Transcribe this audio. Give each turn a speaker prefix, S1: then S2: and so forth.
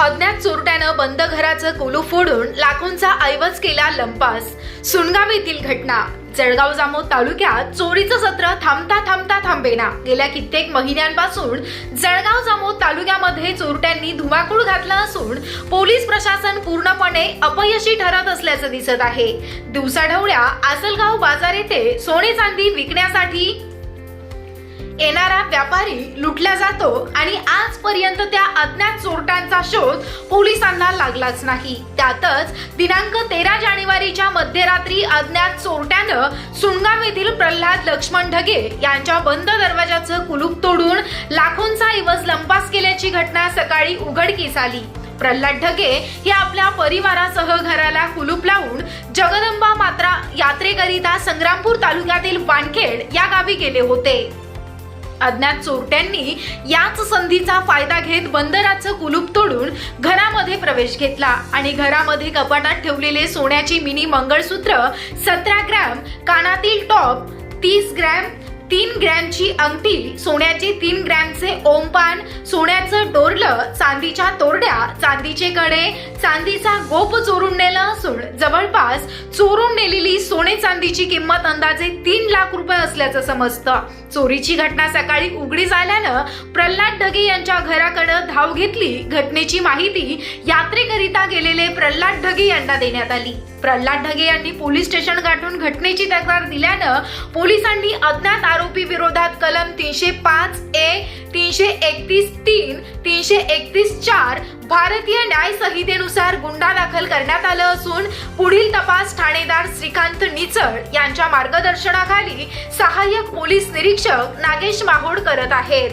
S1: अज्ञात चोरट्यानं बंद घराचं कुलू फोडून लाखोंचा ऐवज केला लंपास. सुनगाव येथील घटना. जळगाव जामोद तालुक्यात चोरीचं सत्र थांबता थांबता थांबेना. गेल्या कित्येक महिन्यांपासून जळगाव जामोद तालुक्यामध्ये चोरट्यांनी धुमाकूळ घातला असून पोलीस प्रशासन पूर्णपणे अपयशी ठरत असल्याचं दिसत आहे. दिवसाढवळ्या आसलगाव बाजार येथे सोने चांदी विकण्यासाठी येणारा व्यापारी लुटला जातो आणि आजपर्यंत त्या अज्ञात चोरट्यांचा शोध पोलिसांना लागलाच नाही. त्यातच दिनांक तेरा जानेवारीच्या मध्यरात्री अज्ञात चोरट्यानं सुनगाव येथील प्रल्हाद लक्ष्मण ढगे यांच्या बंद दरवाजाचं कुलूप तोडून लाखोंचा इवज लंपास केल्याची घटना सकाळी उघडकीस आली. प्रल्हाद ढगे हे आपल्या परिवारासह घराला कुलूप लावून जगदंबा मात्रा यात्रेकरिता संग्रामपूर तालुक्यातील वानखेड या गावी गेले होते. अज्ञात चोरट्यांनी याच संधीचा फायदा घेत बंदराचं कुलूप तोडून घरामध्ये प्रवेश घेतला. आणि घरामध्ये कपाटात ठेवलेले सोन्याची मिनी मंगळसूत्र सतरा ग्रॅम कानातील टॉप तीस ग्रॅम तीन ग्रॅमची अंगठी सोन्याचे तीन ग्रॅमचे ओमपान सोन्याचं डोरलं चांदीच्या तोरड्या चांदीचे कडे चांदीचा गोप चोरून नेला असून जवळपास चोरून नेलेली सोने चांदीची किंमत अंदाजे तीन लाख रुपये असल्याचं समजतं. चोरीची घटना सकाळी उघडी झाल्यानं प्रल्हाद ढगे यांच्या घराकडे धाव घेतली. घटनेची माहिती यात्रेकरिता गेलेले प्रल्हाद ढगे यांना देण्यात आली. प्रल्हाद ढगे यांनी पोलीस स्टेशन गाठून घटनेची तक्रार दिल्यानं पोलिसांनी अज्ञात आरोपी विरोधात कलम तीनशे पाच ए तीनशे एकतीस तीन तीनशे एकतीस चार भारतीय न्याय संहितेनुसार गुन्हा दाखल करण्यात आलं असून पुढील तपास ठाणेदार श्रीकांत निचळ यांच्या मार्गदर्शनाखाली सहाय्यक पोलीस निरीक्षक नागेश माहोड करत आहेत.